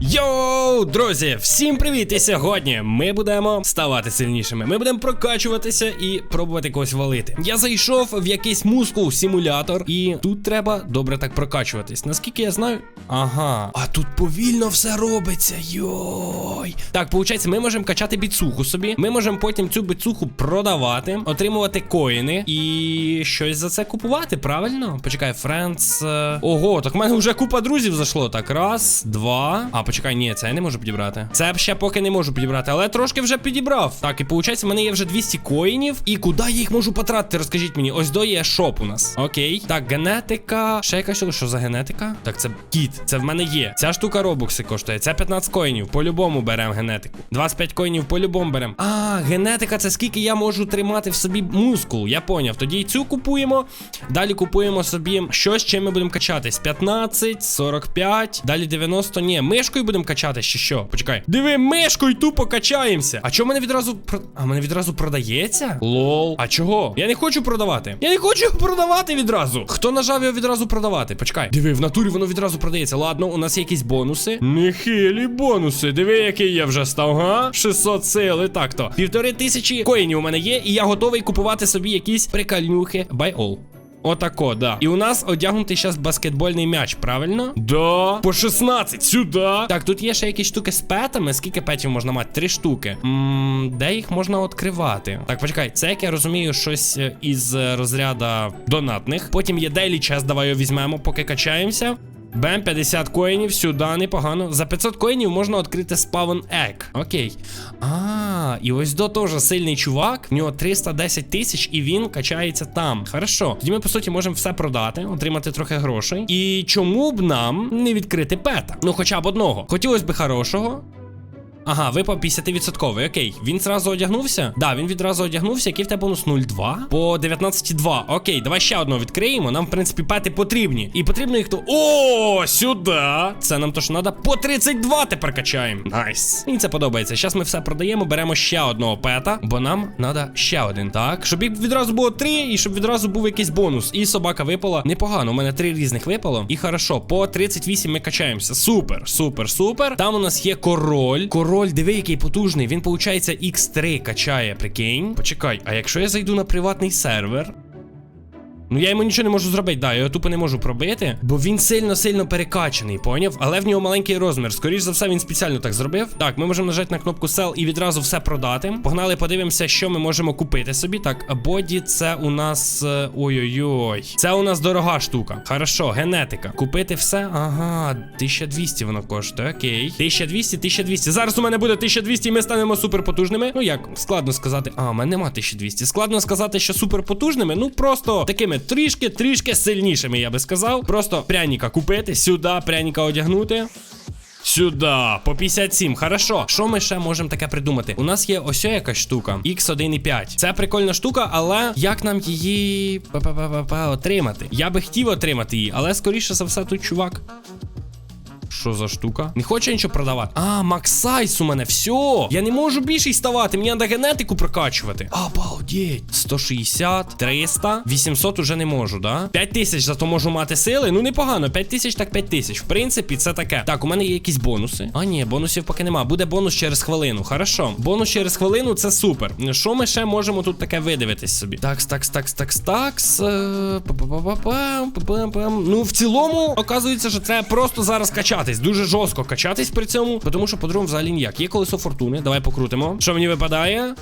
Йоу, друзі, всім привіт! І сьогодні ми будемо ставати сильнішими. Ми будемо прокачуватися і пробувати когось валити. Я зайшов в якийсь мускул симулятор, і тут треба добре так прокачуватись. Наскільки я знаю. Ага, а тут повільно все робиться. Йой. Так, виходить, ми можемо качати біцуху собі. Ми можемо потім цю біцуху продавати, отримувати коїни і щось за це купувати, правильно? Почекай, Френдс. е, Ого, так в мене вже купа друзів зайшло. Так, раз, два. А, почекай, ні, це я не можу підібрати. Це ще поки не можу підібрати, але трошки вже підібрав. Так, і виходить, в мене є вже 200 коїнів. І куди я їх можу потратити? Розкажіть мені. Ось до є шоп у нас. Окей. Так, генетика. Ще якась штука. Що за генетика? Так, це кіт. Це в мене є. Ця штука робокси коштує. Це 15 коїнів. По-любому беремо генетику. 25 коїнів по-любому беремо. А, генетика це скільки я можу тримати в собі мускул. Я поняв. Тоді і цю купуємо. Далі купуємо собі щось, чим ми будемо качатись. 15, 45, далі 90. Ні, мишкою будемо качатись чи що? Почекай. Диви, мишкою тупо качаємося. А чого мене відразу. А мене відразу продається? Лол. А чого? Я не хочу продавати. Я не хочу його продавати відразу. Хто нажав його відразу продавати? Почекай. Диви, в натурі воно відразу продається. Ладно, у нас є якісь бонуси. Нехилі бонуси. Диви, який я вже став, га? 600 сили. Так то. Півтори тисячі коїнів у мене є, і я готовий купувати собі якісь прикольнюхи. Buy all. Отако, да. І у нас одягнутий зараз баскетбольний м'яч, правильно? Да. По 16, сюди. Так, тут є ще якісь штуки з петами. Скільки петів можна мати? Три штуки. Ммм, де їх можна відкривати? Так, почекай, це як я розумію, щось е, із розряду донатних. Потім є Daily Chest, давай його візьмемо, поки качаємося. Бем, 50 коїнів, сюди непогано. За 500 коїнів можна відкрити спавн ек. Окей. А, і ось до теж сильний чувак. В нього 310 тисяч, і він качається там. Хорошо. Тоді ми, по суті, можемо все продати, отримати трохи грошей. І чому б нам не відкрити пета? Ну, хоча б одного. Хотілося б хорошого. Ага, випав 50%. Окей. Він зразу одягнувся? Да, він відразу одягнувся. Який в тебе бонус 0,2? По 19,2. Окей, давай ще одного відкриємо. Нам, в принципі, пети потрібні. І потрібно їх то. О, сюди! Це нам то що треба. По 32 тепер качаємо. Найс. Мені це подобається. Зараз ми все продаємо, беремо ще одного пета, бо нам треба ще один. Так. Щоб їх відразу було три, і щоб відразу був якийсь бонус. І собака випала. Непогано. У мене три різних випало. І хорошо, по 38 ми качаємося. Супер, супер, супер. Там у нас є король. Король, диви, який потужний. Він, виходить, X3 качає, прикинь. Почекай, а якщо я зайду на приватний сервер. Ну я йому нічого не можу зробити, да, я його тупо не можу пробити, бо він сильно-сильно перекачаний, поняв? Але в нього маленький розмір. Скоріш за все, він спеціально так зробив. Так, ми можемо нажати на кнопку Sell і відразу все продати. Погнали, подивимося, що ми можемо купити собі. Так, боді, це у нас. е, Ой-ой-ой. Це у нас дорога штука. Хорошо, генетика. Купити все. Ага, 1200 воно коштує. Окей. 1200, 1200. Зараз у мене буде 1200 і ми станемо суперпотужними. Ну як, складно сказати. А, у мене нема 1200. Складно сказати, що суперпотужними. Ну просто такими трішки-трішки сильнішими, я би сказав. Просто пряніка купити, сюди пряніка одягнути. Сюди, по 57. Хорошо. Що ми ще можемо таке придумати? У нас є ось якась штука. X1,5. Це прикольна штука, але як нам її отримати? Я би хотів отримати її, але скоріше за все тут чувак. Що за штука? Не хоче нічого продавати. А, Максайс у мене, все. Я не можу більший ставати, мені треба генетику прокачувати. Обалдеть. 160, 300, 800 уже не можу, да? 5 тисяч зато можу мати сили. Ну непогано. 5 тисяч, так 5 тисяч. В принципі, це таке. Так, у мене є якісь бонуси. А, ні, бонусів поки нема. Буде бонус через хвилину. Хорошо. Бонус через хвилину це супер. Що ми ще можемо тут таке видивитись собі? Такс, такс, такс, такс, такс. е. Ну, в цілому, оказується, що треба просто зараз качатись. Дуже жорстко качатись при цьому, тому що по-другому взагалі ніяк. Є колесо фортуни. Давай покрутимо. Що мені випадає?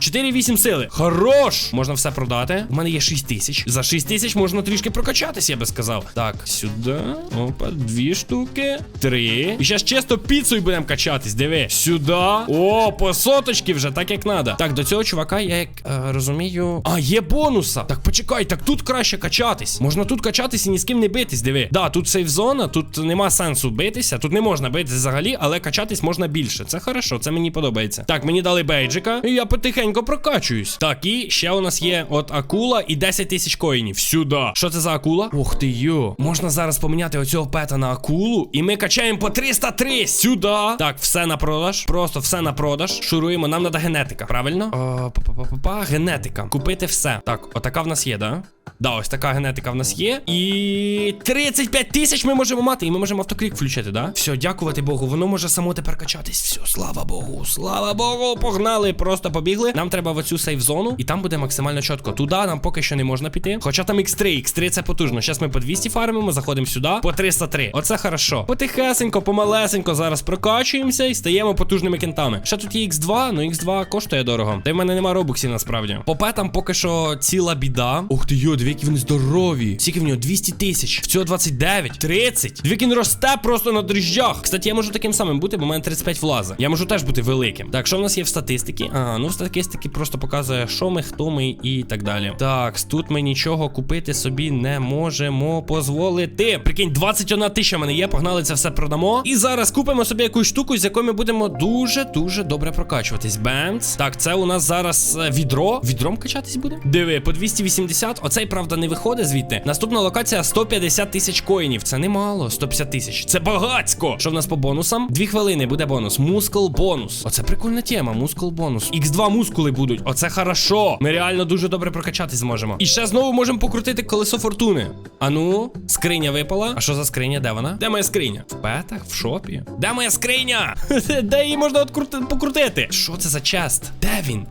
4-8 сили. Хорош! Можна все продати. У мене є 6 тисяч. За 6 тисяч можна трішки прокачатись, я би сказав. Так, сюди. Опа, дві штуки. Три. І зараз чисто піцею будемо качатись. Диви. Сюди. О, по соточки вже, так як треба. Так, до цього чувака, я як е, розумію. А, є бонуса. Так, почекай, так тут краще качатись. Можна тут качатись і ні з ким не битись. Диви. Да, тут сейф зона, тут нема сенсу битися. Тут не можна битись взагалі, але качатись можна більше. Це хорошо, це мені подобається. Так, мені дали бейджика, і я потихеньку прокачуюсь. Так, і ще у нас є от акула і 10 тисяч коїнів. Сюди. Що це за акула? Ух ти йо. Можна зараз поміняти оцього пета на акулу. І ми качаємо по 303. Сюди. Так, все на продаж. Просто все на продаж. Шуруємо. Нам треба генетика, правильно? О, па-па-па-па, генетика. Купити все. Так, отака в нас є, да? Да, ось така генетика в нас є. І 35 тисяч ми можемо мати, і ми можемо автоклік включити, да? Все, дякувати Богу, воно може само тепер качатись. Все, слава Богу, слава Богу, погнали, просто побігли. Нам треба в оцю сейф зону, і там буде максимально чітко. Туди нам поки що не можна піти. Хоча там X3, X3 це потужно. Зараз ми по 200 фармимо, заходимо сюди, по 303. Оце хорошо. Потихесенько, помалесенько зараз прокачуємося і стаємо потужними кентами. Ще тут є X2, ну X2 коштує дорого. Та й в мене нема робуксів насправді. По петам поки що ціла біда. Ух ти йо, дві які вони здорові. Скільки в нього 200 тисяч. В цього 29, 30. Дві він росте просто на дріжджах. Кстати, я можу таким самим бути, бо в мене 35 влазе. Я можу теж бути великим. Так, що в нас є в статистиці? А, ну в статистиці просто показує, що ми, хто ми і так далі. Так, тут ми нічого купити собі не можемо дозволити. Прикинь, 21 тисяча в мене є. Погнали це все продамо. І зараз купимо собі якусь штуку, з якою ми будемо дуже-дуже добре прокачуватись. Бемц. Так, це у нас зараз е, відро. Відром качатись буде? Диви, по 280. Оцей, правда, не виходить звідти. Наступна локація 150 тисяч коїнів. Це немало. 150 тисяч. Це багацько. Що в нас по бонусам? Дві хвилини буде бонус. Мускул бонус. Оце прикольна тема. Мускул бонус. Х2 мускули будуть. Оце хорошо. Ми реально дуже добре прокачатись зможемо. І ще знову можемо покрутити колесо фортуни. А ну, скриня випала. А що за скриня? Де вона? Де моя скриня? В петах, в шопі. Де моя скриня? Де її можна покрутити? Що це за чест? Де він?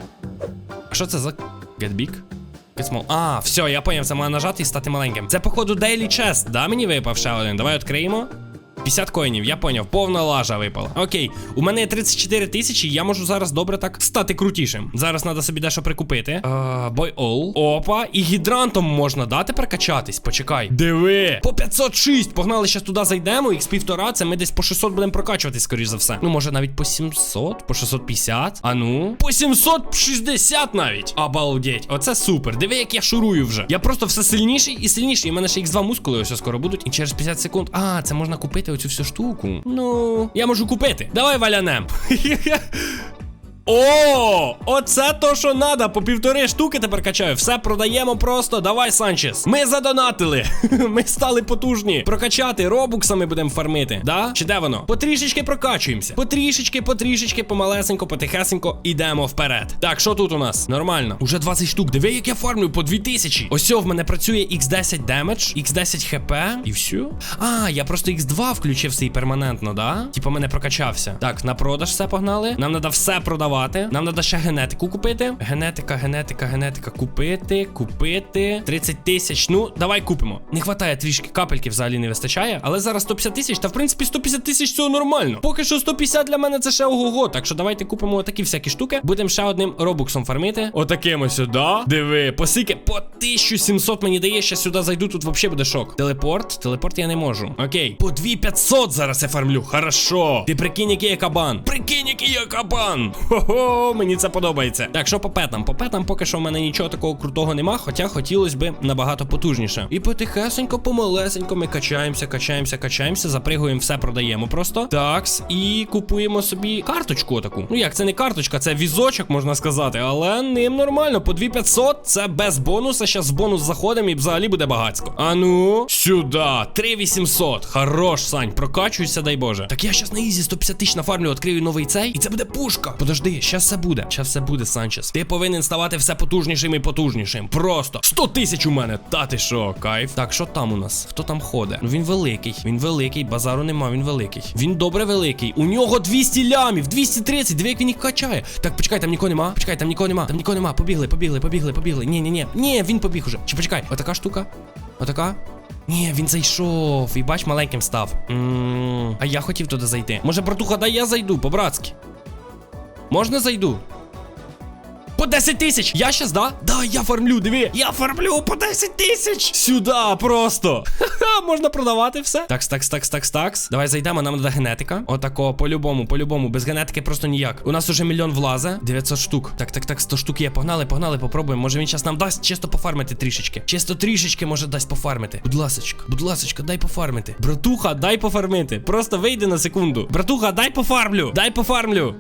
А що це за Get big? А, все, я поняв, це має нажати і стати маленьким. Це, походу, Daily Chest, да, мені випав ще один. Давай відкриємо. 50 коїнів, я поняв, повна лажа випала. Окей, у мене є 34 тисячі, я можу зараз добре так стати крутішим. Зараз треба собі дещо прикупити. Бой all. Опа, і гідрантом можна дати прокачатись. Почекай. Диви! По 506. Погнали, зараз туди зайдемо. Х півтора, це ми десь по 600 будемо прокачуватись, скоріш за все. Ну, може, навіть по 700, по 650. А ну. По 760 навіть. Обалдеть. Оце супер. Диви, як я шурую вже. Я просто все сильніший і сильніший. І мене ще Х2 мускули ось скоро будуть. І через 50 секунд. А, це можна купити оцю всю штуку. Ну, я можу купити. Давай валянем. О, оце то, що надо. По півтори штуки тепер качаю. Все продаємо просто. Давай, Санчес. Ми задонатили. Ми стали потужні. Прокачати робуксами будемо фармити. Да? Чи де воно? Потрішечки прокачуємося. Потрішечки, потрішечки, помалесенько, потихесенько ідемо вперед. Так, що тут у нас? Нормально. Уже 20 штук. Диви, як я фармлю по 2000. Ось в мене працює X10 демедж, X10 хп. І все. А, я просто X2 включив свій перманентно, да? Типа мене прокачався. Так, на продаж все погнали. Нам треба все продавати. Нам треба ще генетику купити. Генетика, генетика, генетика. Купити, купити. 30 тисяч. Ну, давай купимо. Не хватає трішки капельки, взагалі не вистачає. Але зараз 150 тисяч, та в принципі 150 тисяч цього нормально. Поки що 150 для мене це ще ого-го. Так що давайте купимо отакі всякі штуки. Будемо ще одним робуксом фармити. Отаким ось сюди. Диви, посики по 1700 мені дає. Ще сюди зайду, тут взагалі буде шок. Телепорт, телепорт я не можу. Окей. По 2500 зараз я фармлю. Хорошо. Ти прикинь, який я кабан. Прикинь, який я кабан. Хо-хо, мені це подобається. Так, що по петам? По петам поки що в мене нічого такого крутого нема, хоча хотілося б набагато потужніше. І потихесенько, помалесенько ми качаємося, качаємося, качаємося, запригуємо, все продаємо просто. Такс, і купуємо собі карточку таку. Ну як, це не карточка, це візочок, можна сказати, але ним нормально. По 2500 це без бонуса. Щас в бонус заходимо і взагалі буде багацько. А ну, сюди, 3800. Хорош, Сань, прокачуйся, дай Боже. Так я щас на ізі 150 тисяч нафармлю, відкрию новий цей, і це буде пушка. Подожди, щас все буде. Щас все буде, Санчес. Ти повинен ставати все потужнішим і потужнішим. Просто 100 тисяч у мене. Та ти що, кайф? Так, що там у нас? Хто там ходить? Ну він великий. Він великий, базару нема, він великий. Він добре великий. У нього 200 лямів, 230. Диви, як він їх качає. Так, почекай, там нікого нема. Почекай, там нікого нема. Там нікого нема. Побігли, побігли, побігли, побігли. Ні, ні, ні. Ні, він побіг уже. Чи почекай, отака штука? Отака? Ні, він зайшов. І бач, маленьким став. м а я хотів туди зайти. Може, братуха, дай я зайду, по-братськи. Можна зайду? По 10 тисяч! Я щас, да? Да, я фармлю, диви! Я фармлю по 10 тисяч! Сюда просто! Ха-ха, можна продавати все. Такс, такс, такс, такс, такс. Давай зайдемо, нам треба генетика. Отако, по-любому, по-любому. Без генетики просто ніяк. У нас уже мільйон влазе. 900 штук. Так, так, так, 100 штук є. Погнали, погнали, попробуємо. Може він зараз нам дасть чисто пофармити трішечки. Чисто трішечки може дасть пофармити. Будь ласочка, будь ласочка, дай пофармити. Братуха, дай пофармити. Просто вийди на секунду. Братуха, дай пофармлю. Дай пофармлю.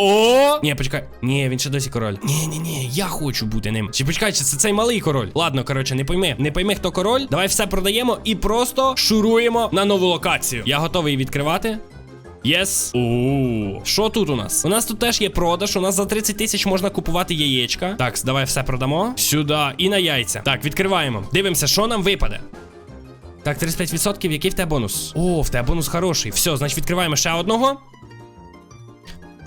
О! Ні, почекай. Ні, він ще досі король. Ні, ні, ні, я хочу бути ним. Чи почекай, чи це цей малий король? Ладно, коротше, не пойми. Не пойми, хто король. Давай все продаємо і просто шуруємо на нову локацію. Я готовий відкривати. Єс. Оу. Що тут у нас? У нас тут теж є продаж. У нас за 30 тисяч можна купувати яєчка. Так, давай все продамо. Сюди і на яйця. Так, відкриваємо. Дивимося, що нам випаде. Так, 35%, який в тебе бонус? О, в тебе бонус хороший. Все, значить відкриваємо ще одного.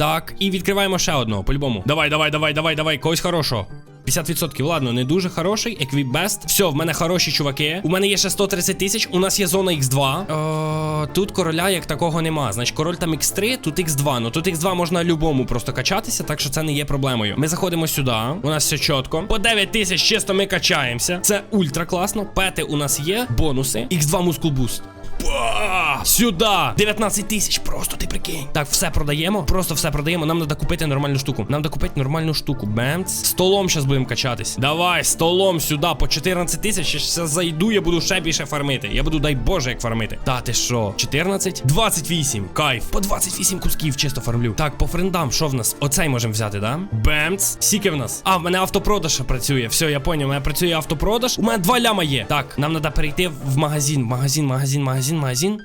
Так, і відкриваємо ще одного, по-любому. Давай, давай, давай, давай, давай, когось хорошого. 50%, ладно, не дуже хороший. Еквібест. Все, в мене хороші чуваки. У мене є ще 130 тисяч. У нас є зона X2. О, тут короля як такого нема. Значить, король там X3, тут X2. Ну тут X2 можна любому просто качатися, так що це не є проблемою. Ми заходимо сюди. У нас все чітко. По 9 тисяч чисто ми качаємося. Це ультра класно. Пети у нас є, бонуси. X2 мускул буст. Ба! Сюди! 19 тисяч, просто ти прикинь. Так, все продаємо. Просто все продаємо. Нам треба купити нормальну штуку. Нам треба купити нормальну штуку. Бемц. Столом зараз будемо качатись. Давай, столом сюди по 14 тисяч. Я зайду, я буду ще більше фармити. Я буду, дай Боже, як фармити. Та ти що? 14? 28. Кайф. По 28 кусків чисто фармлю. Так, по френдам, що в нас? Оцей можемо взяти, да? Бемц. Скільки в нас? А, в мене автопродаж працює. Все, я поняв. У мене працює автопродаж. У мене два ляма є. Так, нам треба перейти в магазин. Магазин, магазин, магазин, магазин.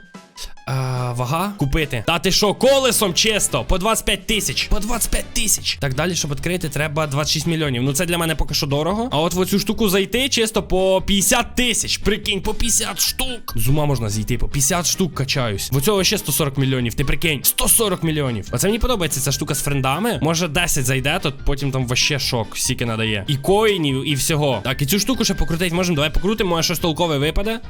А, вага купити. Та ти що, колесом чисто? По 25 тисяч. По 25 тисяч. Так далі, щоб відкрити, треба 26 мільйонів. Ну це для мене поки що дорого. А от в цю штуку зайти чисто по 50 тисяч. Прикинь, по 50 штук. З ума можна зійти, по 50 штук качаюсь. В цього ще 140 мільйонів. Ти прикинь, 140 мільйонів. Оце мені подобається ця штука з френдами. Може 10 зайде, то потім там вообще шок, стільки надає. І коїнів, і всього. Так, і цю штуку ще покрутити можемо. Давай покрутимо, може щось толкове випаде.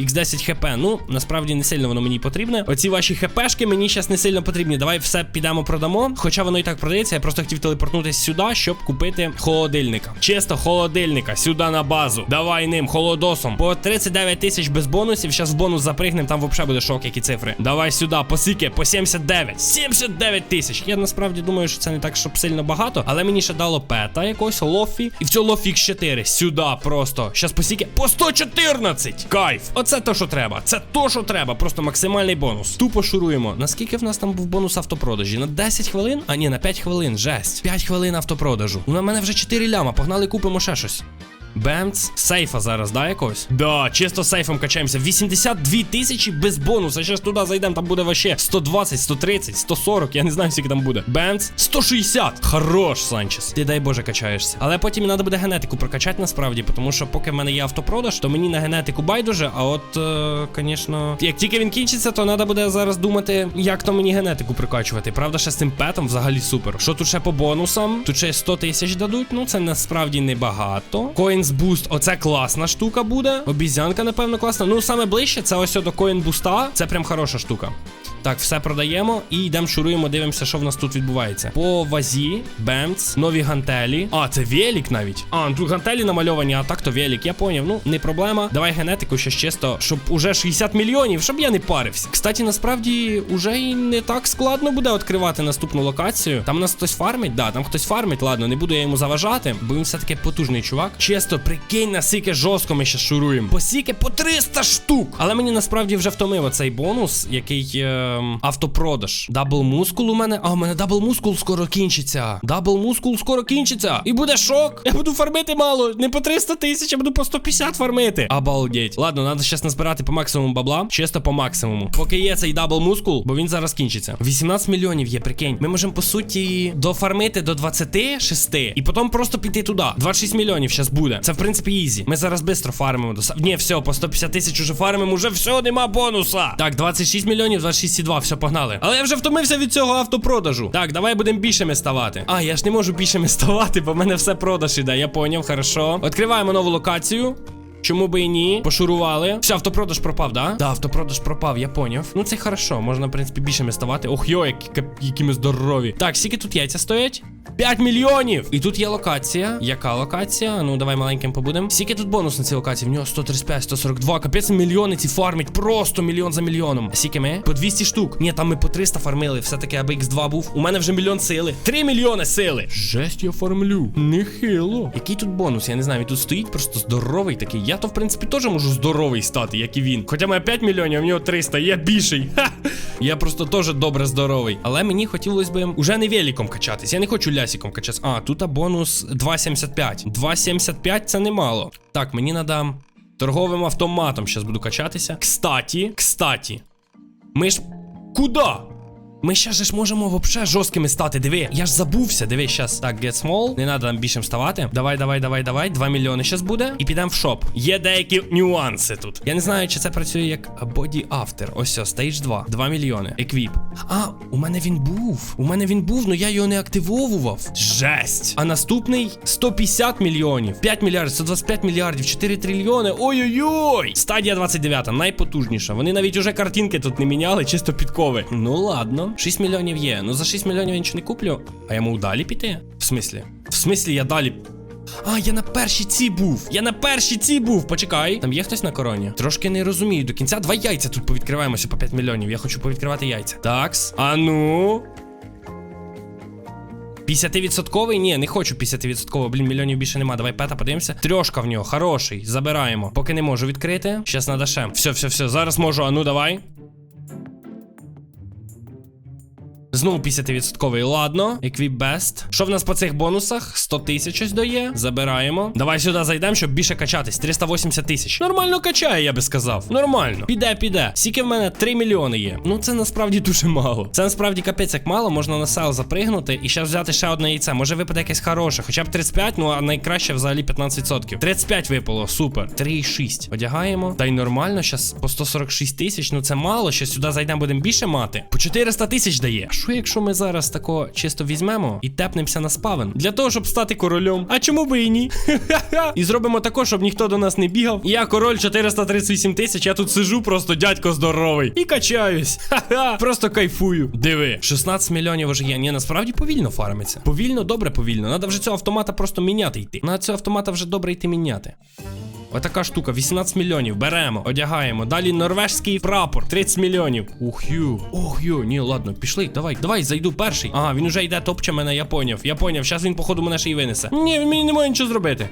X10 хп. Ну, насправді не сильно воно мені потрібне. Оці ваші хпшки мені зараз не сильно потрібні. Давай все підемо продамо. Хоча воно і так продається, я просто хотів телепортнутися сюди, щоб купити холодильника. Чисто холодильника, сюди на базу. Давай ним, холодосом. По 39 тисяч без бонусів. Зараз в бонус запригнем, там взагалі буде шок, які цифри. Давай сюди, по скільки? По 79. 79 тисяч. Я насправді думаю, що це не так, щоб сильно багато. Але мені ще дало пета якогось, лофі. І в цього лофі X4. Сюди просто. Щас по скільки? По 114. Кайф. Оце то, що треба. Це то, що треба. Просто максимальний бонус. Тупо шуруємо. Наскільки в нас там був бонус автопродажі? На 10 хвилин? А ні, на 5 хвилин. Жесть. 5 хвилин автопродажу. Ну на мене вже 4 ляма. Погнали, купимо ще щось. Бемц, сейфа зараз, да, якогось? Да, чисто сейфом качаємося. 82 тисячі без бонуса. Зараз туди зайдемо, там буде вообще 120, 130, 140, я не знаю, скільки там буде. Бемц, 160. Хорош, Санчес. Ти дай Боже качаєшся. Але потім треба буде генетику прокачати насправді, тому що поки в мене є автопродаж, то мені на генетику байдуже. А от, е, звісно, як тільки він кінчиться, то треба буде зараз думати, як то мені генетику прокачувати. Правда, ще з цим петом взагалі супер. Що тут ще по бонусам? Тут ще 100 тисяч дадуть. Ну це насправді небагато. Coins Boost, оце класна штука буде. Обізянка, напевно, класна. Ну, саме ближче, це ось до Coin Boost. Це прям хороша штука. Так, все продаємо і йдемо шуруємо, дивимося, що в нас тут відбувається. По вазі, бемц, нові гантелі. А, це велик навіть. А, ну тут гантелі намальовані, а так то велик. Я поняв. Ну, не проблема. Давай генетику ще чисто, щоб уже 60 мільйонів, щоб я не парився. Кстати, насправді, уже і не так складно буде відкривати наступну локацію. Там нас хтось фармить, да, там хтось фармить. Ладно, не буду я йому заважати, бо він все-таки потужний чувак. Чисто, прикинь, наскільки жорстко ми ще шуруємо. По скільки? По 300 штук. Але мені насправді вже втомив оцей бонус, який. Е автопродаж. Дабл мускул у мене. А, у мене дабл мускул скоро кінчиться. Дабл мускул скоро кінчиться. І буде шок. Я буду фармити мало. Не по 300 тисяч, я буду по 150 фармити. Обалдеть. Ладно, треба зараз назбирати по максимуму бабла. Чисто по максимуму. Поки є цей дабл мускул, бо він зараз кінчиться. 18 мільйонів є, прикинь. Ми можемо, по суті, дофармити до 26 і потім просто піти туди. 26 мільйонів зараз буде. Це в принципі ізі. Ми зараз швидко фармимо. Ні, все, по 150 тисяч уже фармимо, уже все, нема бонуса. Так, 26 мільйонів, 26,2, все, погнали. Але я вже втомився від цього автопродажу. Так, давай будемо більшими ставати. А, я ж не можу більшими ставати, бо в мене все продаж іде. Я поняв, хорошо. Відкриваємо нову локацію. Чому би і ні? Пошурували. Все, автопродаж пропав, да? Да, автопродаж пропав, я поняв. Ну це хорошо, можна, в принципі, більшими ставати. Ох, йо, які, які ми здорові. Так, скільки тут яйця стоять? 5 мільйонів! І тут є локація. Яка локація? Ну, давай маленьким побудемо. Скільки тут бонус на цій локації? В нього 135, 142. Капець мільйони ці фармить. Просто мільйон за мільйоном. А скільки ми? По 200 штук. Ні, там ми по 300 фармили. Все-таки аби X2 був. У мене вже мільйон сили. 3 мільйони сили. Жесть, я фармлю. Нехило. Який тут бонус? Я не знаю. Він тут стоїть просто здоровий такий. Я то, в принципі, теж можу здоровий стати, як і він. Хоча має 5 мільйонів, а в нього 300. Я більший. Ха! Я просто теж добре здоровий. Але мені хотілося б уже не великом качатись. Я не хочу лясиком качатись. А, тут а бонус 2,75. 2,75 це немало. Так, мені треба торговим автоматом зараз буду качатися. Кстаті, кстаті. Ми ж. Куда? Ми ще ж можемо вообще жорсткими стати. Диви, я ж забувся. Диви, щас. Так, get small. Не треба нам більшим ставати. Давай, давай, давай, давай. 2 мільйони щас буде. І підемо в шоп. Є деякі нюанси тут. Я не знаю, чи це працює як body after. Ось stage 2. 2 мільйони. Еквіп. А, у мене він був. У мене він був, але я його не активовував. Жесть. А наступний 150 мільйонів. 5 мільярдів, 125 мільярдів, 4 трильйони. Ой-ой-ой. Стадія 29, найпотужніша. Вони навіть уже картинки тут не міняли, чисто підкови. Ну ладно. 6 мільйонів є. Ну за 6 мільйонів я нічого не куплю. А я можу далі піти? В смислі? В смислі я далі. А, я на першій ці був. Я на першій ці був. Почекай. Там є хтось на короні? Трошки не розумію до кінця. Два яйця тут повідкриваємося по 5 мільйонів. Я хочу повідкривати яйця. Такс. А ну. 50-відсотковий? Ні, не хочу 50-відсоткового. Блін, мільйонів більше нема. Давай пета подивимося. Трьошка в нього, хороший. Забираємо. Поки не можу відкрити. Щас надо. Все, все, все. Зараз можу. А ну давай. Знову 50%. Ладно. Equip Best. Що в нас по цих бонусах? 100 тисяч дає. Забираємо. Давай сюди зайдемо, щоб більше качатись. 380 тисяч. Нормально качає, я би сказав. Нормально. Піде, піде. Скільки в мене 3 мільйони є. Ну це насправді дуже мало. Це насправді капець як мало. Можна на сел запригнути і ще взяти ще одне яйце. Може випаде якесь хороше. Хоча б 35, ну а найкраще взагалі 15%. 35 випало. Супер. 3,6. Одягаємо. Та й нормально. Щас по 146 тисяч. Ну це мало. Ще сюди зайдемо, будемо більше мати. По 400 тисяч дає. Що якщо ми зараз тако чисто візьмемо і тепнемося на спавен? Для того, щоб стати королем. А чому би і ні? і зробимо тако, щоб ніхто до нас не бігав. Я король 438 тисяч. Я тут сижу, просто дядько здоровий. І качаюсь. Ха-ха. Просто кайфую. Диви, 16 мільйонів вже є. Ні, насправді повільно фармиться. Повільно, добре, повільно. Надо вже цього автомата просто міняти йти. На цього автомата вже добре йти міняти. Отака штука, 18 мільйонів. Беремо, одягаємо. Далі норвежський прапор, 30 мільйонів. Ух ю. Ух ю. Ні, ладно, пішли. Давай, давай, зайду перший. Ага, він уже йде, топче мене, я поняв. Я поняв. Зараз він, походу, мене ще й винесе. Ні, він мені не може нічого зробити.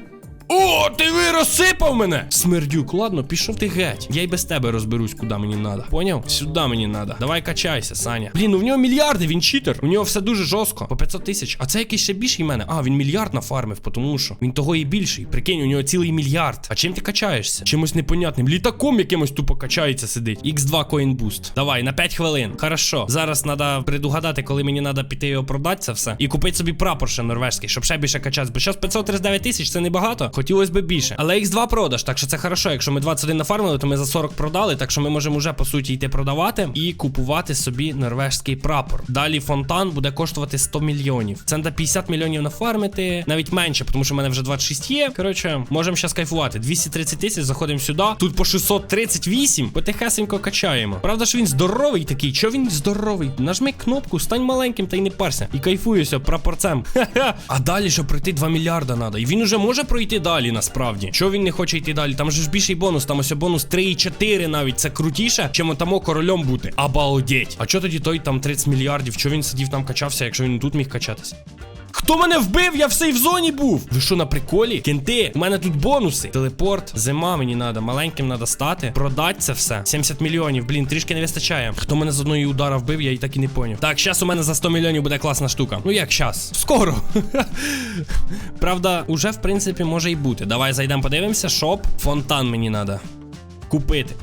О, ти ви розсипав мене! Смердюк, ладно, пішов ти геть. Я й без тебе розберусь, куди мені надо. Поняв? Сюди мені надо. Давай качайся, Саня. Блін, ну в нього мільярди, він читер. У нього все дуже жорстко. По 500 тисяч. А це якийсь ще більший мене. А, він мільярд нафармив, тому що він того і більший. Прикинь, у нього цілий мільярд. А чим ти качаєшся? Чимось непонятним. Літаком якимось тупо качається сидить. X2 Coin Boost. Давай, на 5 хвилин. Хорошо. Зараз треба предугадати, коли мені треба піти його продати це все. І купити собі прапор ще норвежський, щоб ще більше качатися. Бо зараз 539 тисяч це небагато. Хотілося б більше. Але X2 продаж, так що це хорошо. Якщо ми 21 нафармили, то ми за 40 продали. Так що ми можемо вже по суті йти продавати і купувати собі норвежський прапор. Далі фонтан буде коштувати 100 мільйонів. Це треба 50 мільйонів нафармити, навіть менше, тому що в мене вже 26 є. Коротше, можемо зараз кайфувати. 230 тисяч, заходимо сюди. Тут по 638. Потихесенько качаємо. Правда, що він здоровий такий. Чого він здоровий? Нажми кнопку, стань маленьким та й не парся. І кайфуюся прапорцем. Ха-ха. А далі, щоб пройти 2 мільярда треба. І він уже може пройти далі, насправді. Що він не хоче йти далі? Там же ж більший бонус, там ось бонус 3,4 навіть. Це крутіше, чим отамо королем бути. Обалдеть. А чого тоді той там 30 мільярдів? Чого він сидів там качався, якщо він тут міг качатися? Хто мене вбив? Я в сейф зоні був. Ви що на приколі? Кенти, у мене тут бонуси. Телепорт, зима мені треба, маленьким треба стати. Продать це все. 70 мільйонів. Блін, трішки не вистачає. Хто мене з одної удара вбив, я і так і не поняв. Так, зараз у мене за 100 мільйонів буде класна штука. Ну як щас? Скоро. Правда, уже в принципі може і бути. Давай зайдемо, подивимося. Шоп. Фонтан мені треба. Купити.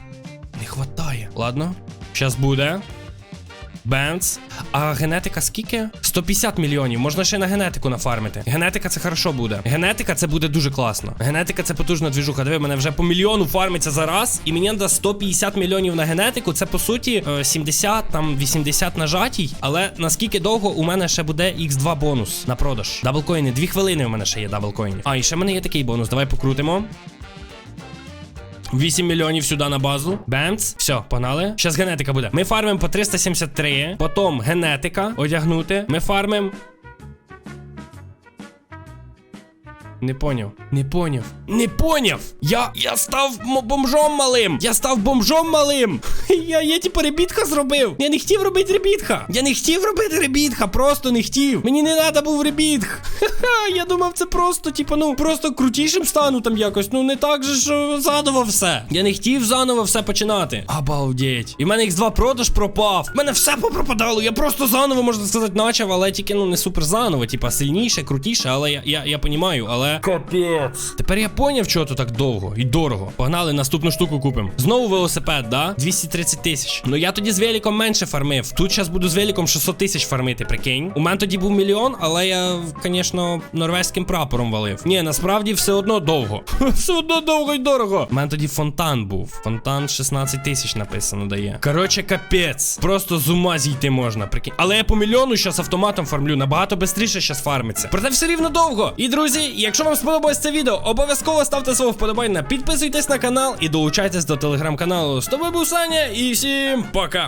Не хватає. Ладно. Щас буде. Бенц. А генетика скільки? 150 мільйонів. Можна ще на генетику нафармити. Генетика це хорошо буде. Генетика це буде дуже класно. Генетика це потужна двіжуха. Диви, мене вже по мільйону фармиться за раз. І мені треба 150 мільйонів на генетику. Це по суті е, 70, там 80 нажатій. Але наскільки довго у мене ще буде X2 бонус на продаж? Даблкоїни. Дві хвилини у мене ще є даблкоїнів. А, і ще в мене є такий бонус. Давай покрутимо. 8 мільйонів сюди на базу. Бемц. Все, погнали. Щас генетика буде. Ми фармимо по 373. Потім генетика одягнути. Ми фармимо. Не поняв. Не поняв. Не поняв. Я я став бомжом малим. Я став бомжом малим. Я, я типу ребітха зробив. Я не хотів робити ребітха. Я не хотів робити ребітха. Просто не хотів. Мені не треба був ребітх. Ха-ха, я думав, це просто, типу, ну, просто крутішим стану там якось. Ну не так же ж е, заново все. Я не хотів заново все починати. Обалдеть. І в мене X2 продаж пропав. В мене все попропадало. Я просто заново, можна сказати, начав, але тільки ну не супер заново. Типа сильніше, крутіше, але я, я, я понімаю, але але капець. Тепер я поняв, чого то так довго і дорого. Погнали, наступну штуку купимо. Знову велосипед, да? 230 тисяч. Ну я тоді з великом менше фармив. Тут зараз буду з великом 600 тисяч фармити, прикинь. У мене тоді був мільйон, але я, звісно, норвезьким прапором валив. Ні, насправді все одно довго. все одно довго і дорого. У мене тоді фонтан був. Фонтан 16 тисяч написано дає. Коротше, капець. Просто з ума зійти можна. Прикинь. Але я по мільйону зараз автоматом фармлю. Набагато швидше зараз фармиться. Проте все рівно довго. І друзі, якщо вам сподобалось це відео, обов'язково ставте свого вподобання, підписуйтесь на канал і долучайтесь до телеграм-каналу. З тобою був Саня і всім пока.